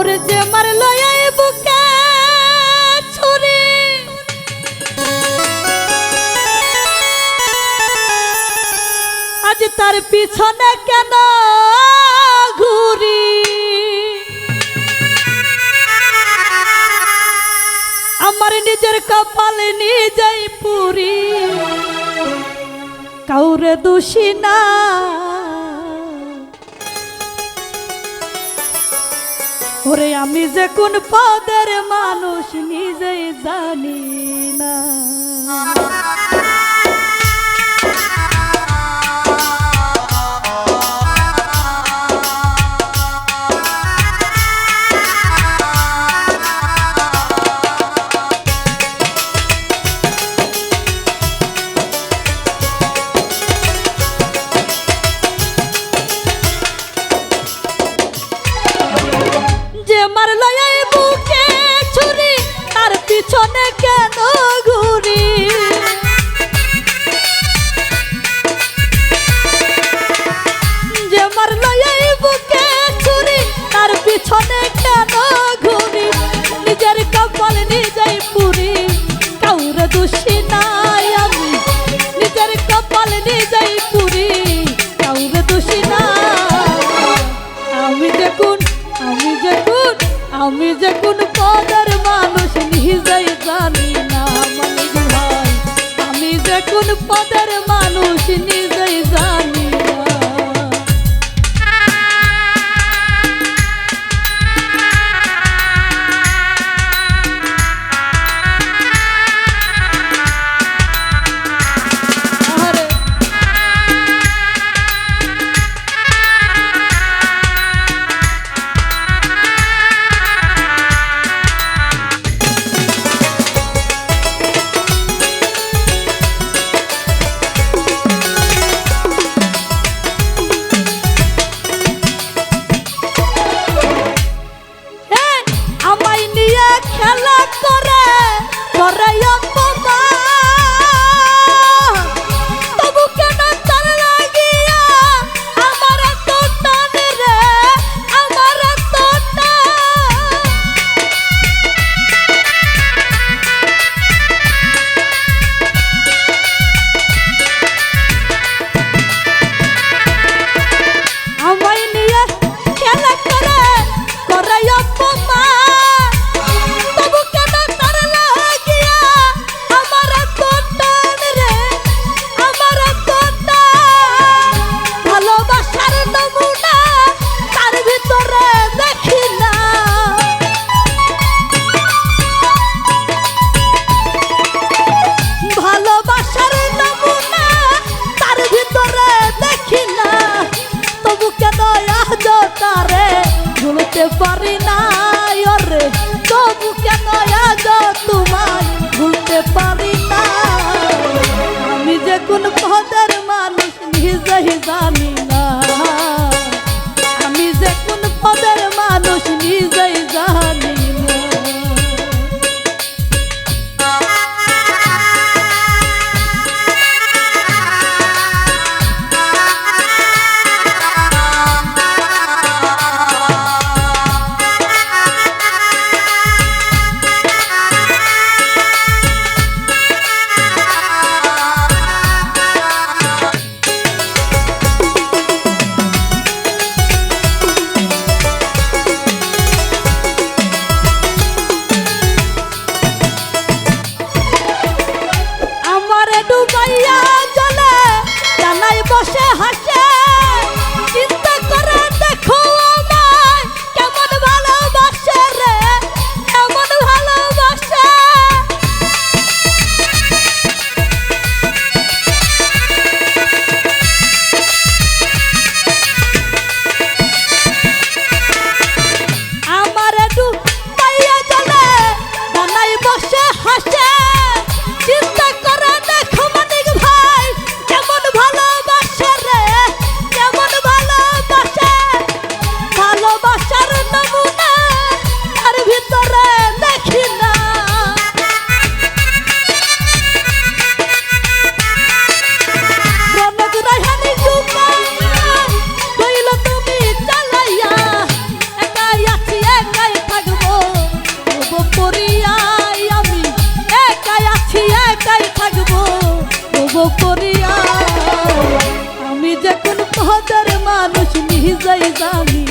কাউরে যে মারলো এই বুকে ছুরি। আজ তার পিছনে কেন ঘুরি? আমার নিজের কপাল নিজেই পুরি। কাউরে দোষী না ওরে আমি যে কোন পদের মানুষ নিজেই জানি না। যে মারলো এই বুকে ছুরি, তার পিছনে কেন ঘুরি? যে মারলো এই বুকে ছুরি, তার পিছনে কেন ঘুরি? নিজের কপাল নিজেই পুরি, কাউরে দোষী নাই আমি। নিজের কপাল নিজেই পুরি, কাউরে দোষী না আমি কোন আমি আমি যে কোন পদের মানুষ, নিজেই জানি না আমি যে কোন পদের মানুষ, নিজেই জানি পারি না কি যাই জানি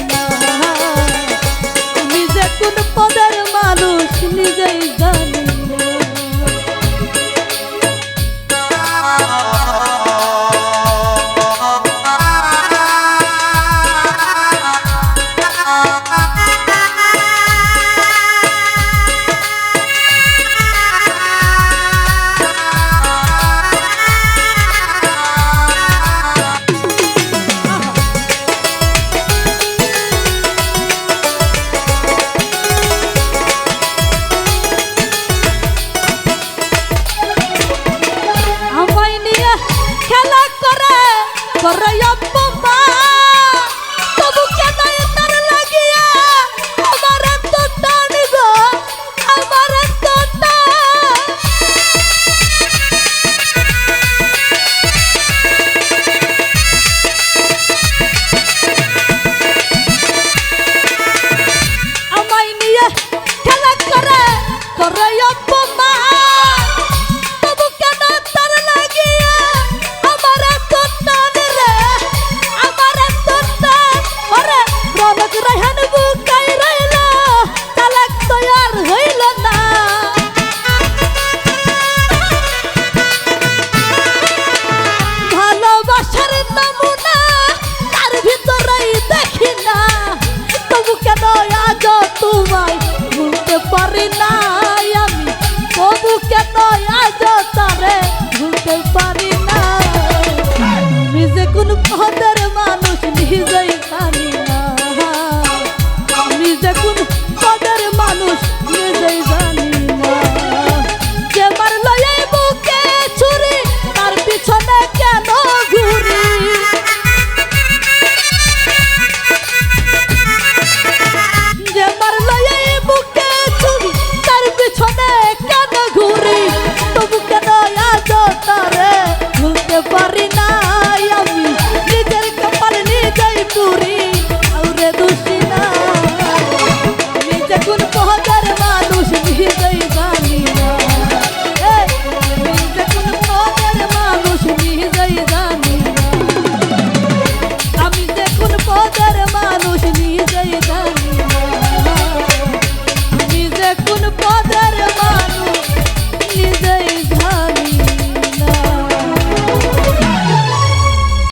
Dizayı tanıyor.